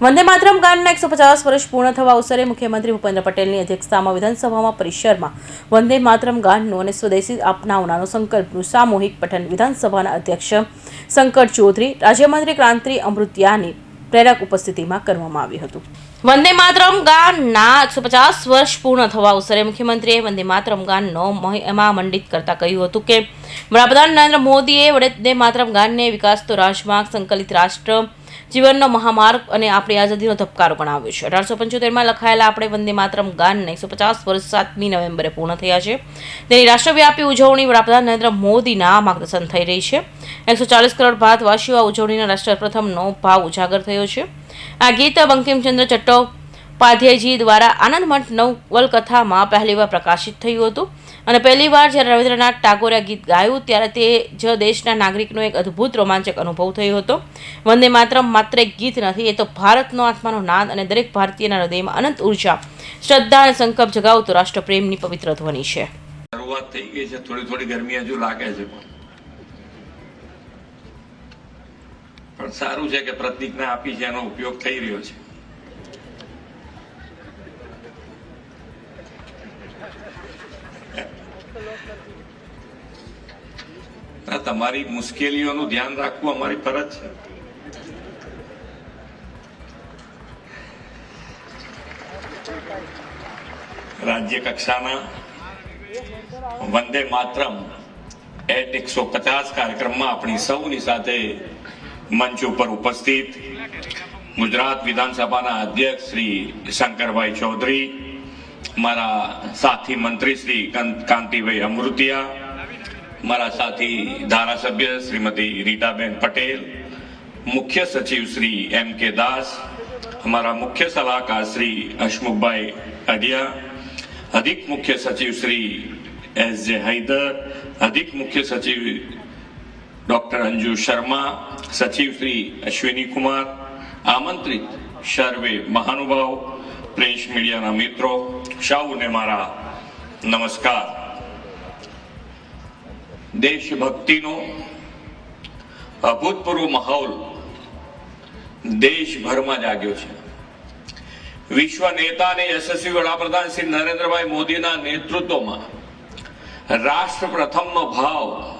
વંદે માતરમ ગાનના એકસો પચાસ વર્ષ પૂર્ણ થવા અવસરે મુખ્યમંત્રી ભૂપેન્દ્ર પટેલની અધ્યક્ષતામાં વિધાનસભામાં પરિસરમાં વંદે માતરમ ગાનનો અને સ્વદેશી અપનાવનાનો સંકલ્પનું સામૂહિક પઠન વિધાનસભાના અધ્યક્ષ શંકર ચૌધરી, રાજ્યમંત્રી ક્રાંતિ અમૃતિયાની પ્રેરક ઉપસ્થિતિમાં કરવામાં આવ્યું હતું. વંદે માતરમ ગાનના એકસો પચાસ વર્ષ પૂર્ણ થવા અવસરે મુખ્યમંત્રીએ વંદે માતરમ ગાનનો મહિમા મંડિત કરતા કહ્યું હતું કે વડાપ્રધાન નરેન્દ્ર મોદીએ વડે માત્ર ગાનને વિકાસ તો રાજમાર્ગ, સંકલિત રાષ્ટ્ર, જીવનનો મહામાર્ગ અને આપણી આઝાદીનો ધબકારો ગણાવ્યો છે. અઢારસો પંચોતેરમાં લખાયેલા આપણે વંદે માતરમ ગાનને એકસો પચાસ વર્ષ સાતમી નવેમ્બરે પૂર્ણ થયા છે. તેની રાષ્ટ્રવ્યાપી ઉજવણી વડાપ્રધાન નરેન્દ્ર મોદીના માર્ગદર્શન થઈ રહી છે. એકસો ચાલીસ કરોડ ભારતવાસીઓ આ ઉજવણીના રાષ્ટ્ર પ્રથમનો ભાવ ઉજાગર થયો છે. આ ગીત બંકિમચંદ્ર ચટ્ટોપાધ્યાયજી દ્વારા આનંદ મઠ નવલકથામાં પહેલીવાર પ્રકાશિત થયું હતું. અને પહેલીવાર જ્યારે રવિન્દ્રનાથ ટાગોરે ગીત ગાયું, ત્યારે તે જ દેશના નાગરિકનો એક અદ્ભુત રોમાંચક અનુભવ થયો હતો. વંદે માત્ર માત્ર એક ગીત નથી, એ તો ભારતનો આત્માનો નાદ અને દરેક ભારતીયના હૃદયમાં અનંત ઊર્જા, શ્રદ્ધા અને સંકલ્પ જગાવતો રાષ્ટ્રપ્રેમની પવિત્ર ધ્વનિ છે. શરૂઆત થઈ ગઈ છે, થોડી થોડી ગરમી હજુ લાગે છે. પણ સારું છે કે પ્રતિજ્ઞા આપી છે, એનો ઉપયોગ થઈ રહ્યો છે. આ તમારી મુશ્કેલીઓનું ધ્યાન રાખવું અમારી ફરજ છે. રાજ્ય કક્ષાના વંદે માતરમ એટ એકસો પચાસ કાર્યક્રમમાં આપણી સૌની સાથે મંચ ઉપર ઉપસ્થિત ગુજરાત વિધાનસભાના અધ્યક્ષ શ્રી શંકરભાઈ ચૌધરી, મારા સાથી મંત્રી શ્રી કાંતિભાઈ અમૃતિયા મારા સાથી ધારાસભ્ય શ્રીમતી રીટાબેન પટેલ મુખ્ય સચિવ શ્રી એમ કે દાસ અમારા મુખ્ય સલાહકાર શ્રી હસમુખભાઈ અઢિયા અધિક મુખ્ય સચિવ શ્રી એસ જે હૈદર અધિક મુખ્ય સચિવ ડોક્ટર અંજુ શર્મા સચિવ શ્રી અશ્વિની કુમાર આમંત્રિત સર્વે મહાનુભાવ પ્રેસ મીડિયાના મિત્રો સૌને મારા નમસ્કાર દેશભક્તિનો અભૂતપૂર્વ માહોલ દેશભરમાં જાગ્યો છે. વિશ્વ નેતા અને યશસ્વી વડાપ્રધાન શ્રી નરેન્દ્રભાઈ મોદીના નેતૃત્વમાં રાષ્ટ્ર પ્રથમનો ભાવ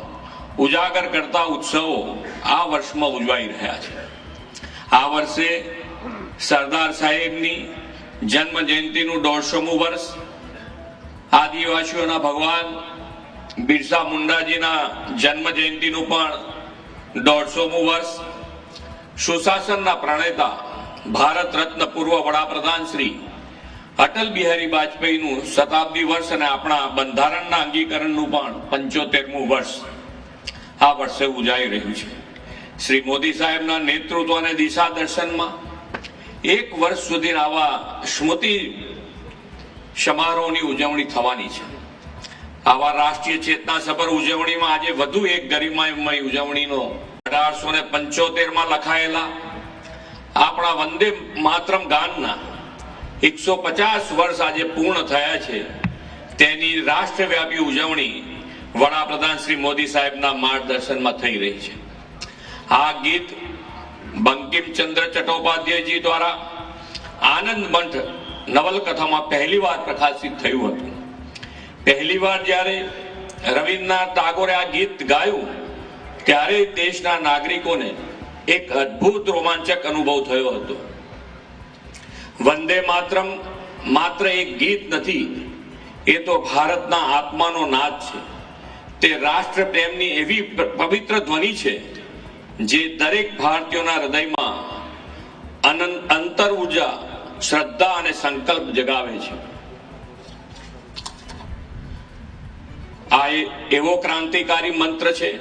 ઉજાગર કરતા ઉત્સવો આ વર્ષમાં ઉજવાઈ રહ્યા છે. આ વર્ષે સરદાર સાહેબની જન્મ જયંતિનું દોઢસોમું વર્ષ, આદિવાસીઓના ભગવાન બિરસા મુંડાજીના જન્મ જયંતિનું પણ દોઢસોમું વર્ષ. સુશાસનના પ્રણેતા ભારત રત્ન પૂર્વ વડાપ્રધાન શ્રી અટલ બિહારી વાજપેયીનું શતાબ્દી વર્ષ અને આપણા બંધારણના અંગીકરણનું પણ પંચોતેરમું વર્ષ આ વર્ષે ઉજાઈ રહ્યું છે. શ્રી મોદી સાહેબના નેતૃત્વ અને દિશા દર્શનમાં એક વર્ષ સુધી આવા સ્મૃતિ સમારોહની ઉજવણી થવાની છે. આવા રાષ્ટ્રીય ચેતના સભર ઉજવણીમાં આજે વધુ એક ગરિમામય ઉજવણીનો અઢારસો ને પંચોતેરમાં લખાયેલા આપણા વંદે માતરમ ગાનના એકસો પચાસ વર્ષ આજે પૂર્ણ થયા છે. તેની રાષ્ટ્રવ્યાપી ઉજવણી વડાપ્રધાન શ્રી મોદી સાહેબના માર્ગદર્શનમાં થઈ રહી છે. આ ગીત બંકિમચંદ્ર ચટ્ટોપાધ્યાયજી દ્વારા આનંદ મંઠ નવલકથામાં પહેલીવાર પ્રકાશિત થયું હતું. પહેલીવાર જ્યારે રવિન્દ્રનાથ ટાગોરે આ ગીત ગાયું, ત્યારે દેશના નાગરિકોને એક અદ્ભુત રોમાંચક અનુભવ થયો હતો. વંદે માતરમ માત્ર એક ગીત નથી, એ તો ભારતના આત્માનો નાદ છે. તે રાષ્ટ્ર પ્રેમની એવી પવિત્ર ધ્વનિ છે, જે દરેક ભારતીયોના હૃદયમાં અનંત અંતર ઊર્જા, શ્રદ્ધા અને સંકલ્પ જગાવે છે. આ એવો ક્રાંતિકારી મંત્ર છે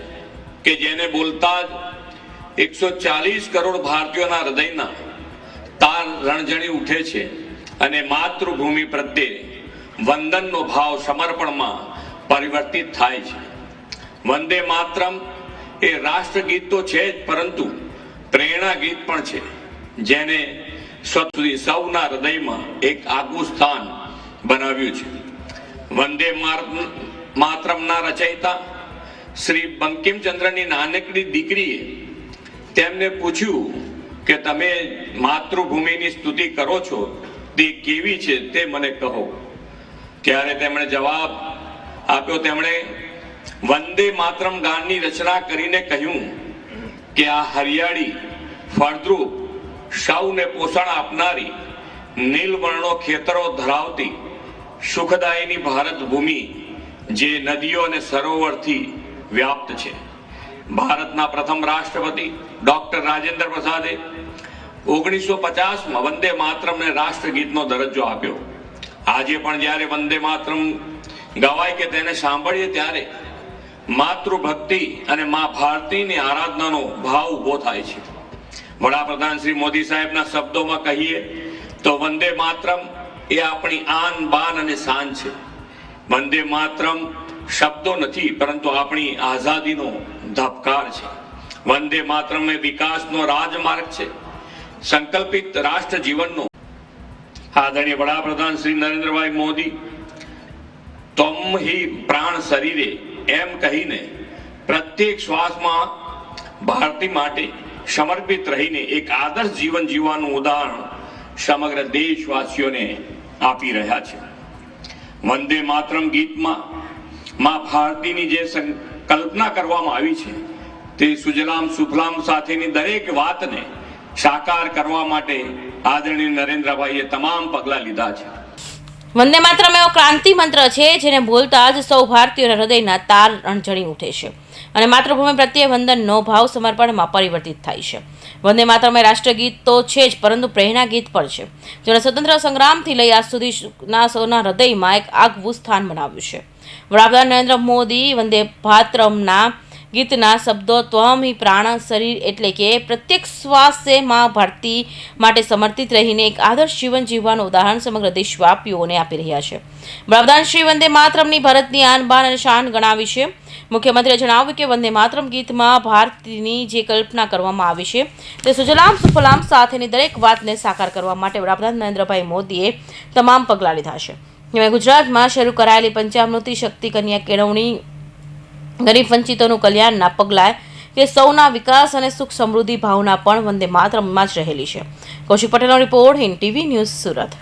કે જેને બોલતા જ એકસો ચાલીસ કરોડ ભારતીયોના હૃદયના તાર રણઝણી ઉઠે છે અને માતૃભૂમિ પ્રત્યે વંદનનો ભાવ સમર્પણમાં પરિવર્તિત થાય છે. વંદે માતરમ એ રાષ્ટ્રગીત તો છે જ, પરંતુ પ્રેરણા ગીત પણ છે, જેને સ્વતઃ સૌના હૃદયમાં એક આગવું સ્થાન બનાવ્યું છે. વંદે માર- માતરમના રચયિતા. શ્રી બંકિમચંદ્રની નાનકડી દીકરીએ તેમને પૂછ્યું કે તમે માતૃભૂમિની સ્તુતિ કરો છો, તે કેવી છે તે મને કહો. ત્યારે તેમણે જવાબ આપ્યો, તેમણે વંદે માતરમ ગાનની રચના કરીને કહ્યું કે આ હરિયાળી, ફળદ્રુપ સૌને પોષણ આપનારી નીલવર્ણો ખેતરો ધરાવતી સુખદાયીની ભારત ભૂમિ જે નદીઓ અને સરોવરથી વ્યાપ્ત છે. ભારતના પ્રથમ રાષ્ટ્રપતિ ડોક્ટર રાજેન્દ્ર પ્રસાદે ઓગણીસો પચાસમાં વંદે માતરમને રાષ્ટ્રગીતનો દરજ્જો આપ્યો. આજે પણ જ્યારે વંદે માતરમ ગવાય કે તેને સાંભળીએ ત્યારે માતૃભક્તિ અને મા ભારતીની આરાધનાનો ભાવ ઊભો થાય છે. વડાપ્રધાન શ્રી મોદી સાહેબના શબ્દોમાં કહીએ તો વંદે માતરમ એ આપણી આન બાન અને શાન છે. વંદે માતરમ શબ્દો નથી, પરંતુ આપણી આઝાદીનો ધબકાર છે. વંદે માતરમ એ વિકાસનો રાજમાર્ગ છે. સંકલ્પિત રાષ્ટ્ર જીવનનો. આદરણીય વડાપ્રધાન શ્રી નરેન્દ્રભાઈ મોદી, તમ હિ પ્રાણ શરીરે એમ કહીને પ્રત્યેક શ્વાસમાં ભારતી માટે સમર્પિત રહીને એક આદર્શ જીવન જીવવાનું ઉદાહરણ સમગ્ર દેશવાસીઓને આપી રહ્યા છે. વંદે માતરમ ગીતમાં માં ભારતીની જે કલ્પના કરવામાં આવી છે, તે સુજલામ સુફલામ સાથેની દરેક વાતને સાકાર કરવા માટે આદરણીય નરેન્દ્રભાઈએ તમામ પગલાં લીધા છે. વંદે માત્રમ એવો ક્રાંતિ મંત્ર છે જેને બોલતા જ સૌ ભારતીયોના હૃદયના તાર રણઝણી ઉઠે છે અને માતૃભૂમિ પ્રત્યે વંદનનો ભાવ સમર્પણમાં પરિવર્તિત થાય છે. વંદે માતરમ એ રાષ્ટ્રગીત તો છે જ, પરંતુ પ્રેરણા ગીત પણ છે, જેણે સ્વતંત્ર સંગ્રામથી લઈ આજ સુધીના સૌના હૃદયમાં એક આગવું સ્થાન બનાવ્યું છે. વડાપ્રધાન નરેન્દ્ર મોદી વંદે માતરમના ગીતના શબ્દો ત્વમ હિ પ્રાણ શરીર એટલે કે પ્રત્યેક શ્વાસે માં ભારતી માટે સમર્પિત રહીને એક આદર્શ જીવન જીવવાનું ઉદાહરણ સમગ્ર દેશવાપીઓને આપી રહ્યા છે. વડાપ્રધાન શ્રી વંદે માતરમની ભારતની આન બાન અને શાન ગણાવી છે. મુખ્યમંત્રીએ જણાવ્યું કે વંદે માતરમ ગીતમાં ભારતની જે કલ્પના કરવામાં આવી છે તે સુજલામ સુફલામ સાથેની દરેક વાતને સાકાર કરવા માટે વડાપ્રધાન નરેન્દ્રભાઈ મોદીએ તમામ પગલાં લીધા છે. જેમાં ગુજરાતમાં શરૂ કરાયેલી પંચામૃતિ શક્તિ કન્યા કેળવણી ગરીબ વંચિતોનું કલ્યાણના પગલાં કે સૌના વિકાસ અને સુખ સમૃદ્ધિ ભાવના પણ વંદે માતરમમાં જ રહેલી છે. કૌશિક પટેલનો report Hind TV news Surat.